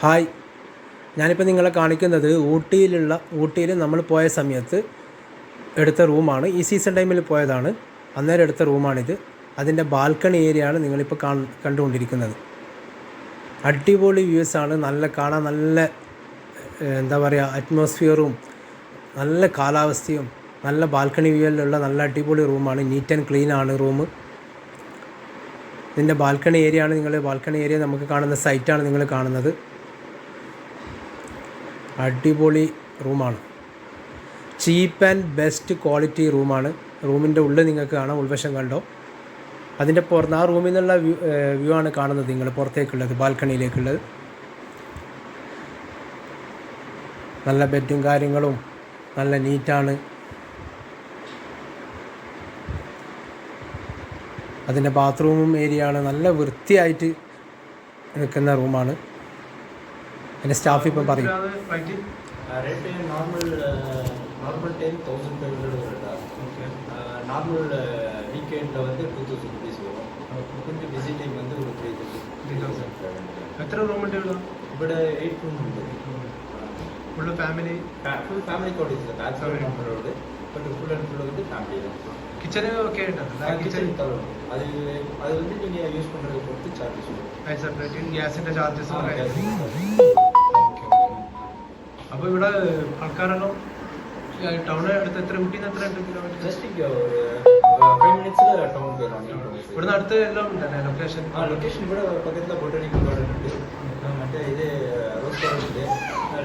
Hi. ഞാനിപ്പോൾ നിങ്ങളെ കാണിക്കുന്നത് ഊട്ടിയിലുള്ള ഊട്ടിയിൽ നമ്മൾ പോയ സമയത്ത് എടുത്ത റൂമാണ്. ഈ സീസൺ ടൈമിൽ പോയതാണ്. അന്നേരം എടുത്ത റൂമാണിത്. അതിന്റെ ബാൽക്കണി ഏരിയയാണ് നിങ്ങളിപ്പോൾ കാ കണ്ടുകൊണ്ടിരിക്കുന്നത്. അടിപൊളി ആണ്. നല്ല കാണാൻ നല്ല എന്താ പറയുക അറ്റ്മോസ്ഫിയറും നല്ല കാലാവസ്ഥയും നല്ല ബാൽക്കണി വ്യൂവിലുള്ള നല്ല അടിപൊളി റൂമാണ്. നീറ്റ് ആൻഡ് ക്ലീൻ ആണ് റൂം. ഇതിന്റെ ബാൽക്കണി ഏരിയ ആണ് നിങ്ങൾ ബാൽക്കണി ഏരിയ നമുക്ക് കാണുന്ന സൈറ്റാണ് നിങ്ങൾ കാണുന്നത്. അടിപൊളി റൂമാണ്. ചീപ്പ് ആൻഡ് ബെസ്റ്റ് ക്വാളിറ്റി റൂമാണ്. റൂമിന്റെ ഉള്ളിൽ നിങ്ങൾക്ക് കാണാം ഉൾവശം കണ്ടോ? അതിന്റെ പുറത്ത് ആ റൂമിൽ നിന്നുള്ള വ്യൂ വ്യൂ ആണ് കാണുന്നത് നിങ്ങൾ പുറത്തേക്കുള്ളത് ബാൽക്കണിയിലേക്കുള്ളത്. നല്ല ബെഡും കാര്യങ്ങളും നല്ല നീറ്റാണ്. അതിന്റെ ബാത്റൂമും ഏരിയ ആണ് നല്ല വൃത്തിയായിട്ട് നിൽക്കുന്ന റൂമാണ്. പിന്നെ സ്റ്റാഫ് ഇപ്പോൾ പറയും. Rate normal normal ten thousand five hundred வருது நார்மல் வீக்கெண்டில் வந்து டூ தௌசண்ட் ருபீஸ் வரும் கொஞ்சம் பிஸி டைம் வந்து ஒரு த்ரீ தௌசண்ட் த்ரீ தௌசண்ட் எத்தனை ரூம் மெட்டீரியல் ഇവിടെ? എയ്റ്റ് റൂം ഉണ്ട്. Full family full family cottage bachelor നമ്മളോട് ബട്ട് ഫുൾ ആൻഡ് ഫുൾ വന്നിട്ട് ഫാമിലിയിലാണ് கிச்சனு ஓகே அது அது வந்து நீங்கள் யூஸ் பண்ணுறதை பொறுத்து சார்ஜஸ் வரும் செப்பரேட் கேஸிൻ്റെ சார்ஜஸ் അപ്പോൾ ഇവിടെ ആൾക്കാരെല്ലാം ടൗണ് അടുത്ത് എത്ര കുട്ടി എത്ര ഉണ്ട് കിലോമീറ്റർ ഇവിടുന്ന് അടുത്ത് എല്ലാം ഉണ്ടല്ലേ ലൊക്കേഷൻ ലൊക്കേഷൻ ഇവിടെ പക്കത്തിലെ ബോട്ടണിക്കൽ ഗാർഡൻ ഉണ്ട് മറ്റേ ഇത് റോസ് ഗാർഡൻ ഉണ്ട്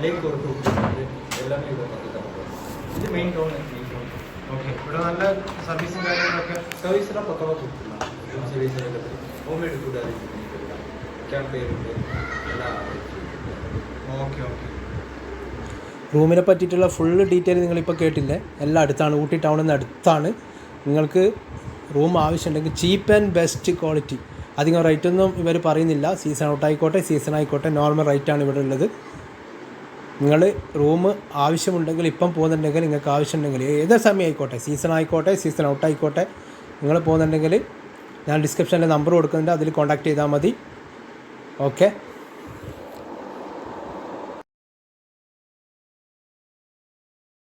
ലേക്ക് ഉണ്ട് എല്ലാമേ ഇവിടെ പക്കത്തിലാണ് ഇത് മെയിൻ ടൗൺ ഓക്കെ ഇവിടെ നല്ല സർവീസും കാര്യങ്ങളൊക്കെ. സർവീസ് എല്ലാം പക്കവാ service home made food camp ചെയ്യുന്നുണ്ട് എല്ലാം. ഓക്കെ ഓക്കെ റൂമിനെ പറ്റിയിട്ടുള്ള ഫുള്ള് ഡീറ്റെയിൽ നിങ്ങളിപ്പോൾ കേട്ടില്ലേ? എല്ലാം അടുത്താണ്. ഊട്ടി ടൗണിൽ നിന്ന് അടുത്താണ്. നിങ്ങൾക്ക് റൂം ആവശ്യമുണ്ടെങ്കിൽ ചീപ്പ് ആൻഡ് ബെസ്റ്റ് ക്വാളിറ്റി അധികം റേറ്റ് ഒന്നും ഇവർ പറയുന്നില്ല. സീസൺ ഔട്ട് ആയിക്കോട്ടെ സീസൺ ആയിക്കോട്ടെ നോർമൽ റേറ്റാണ് ഇവിടെ ഉള്ളത്. നിങ്ങൾ റൂം ആവശ്യമുണ്ടെങ്കിൽ ഇപ്പം പോകുന്നുണ്ടെങ്കിൽ നിങ്ങൾക്ക് ആവശ്യമുണ്ടെങ്കിൽ ഏത് സമയം ആയിക്കോട്ടെ സീസൺ ആയിക്കോട്ടെ സീസൺ ഔട്ട് ആയിക്കോട്ടെ നിങ്ങൾ പോകുന്നുണ്ടെങ്കിൽ ഞാൻ ഡിസ്ക്രിപ്ഷനിൽ നമ്പർ കൊടുക്കുന്നുണ്ട്. അതിൽ കോൺടാക്ട് ചെയ്താൽ മതി. ഓക്കെ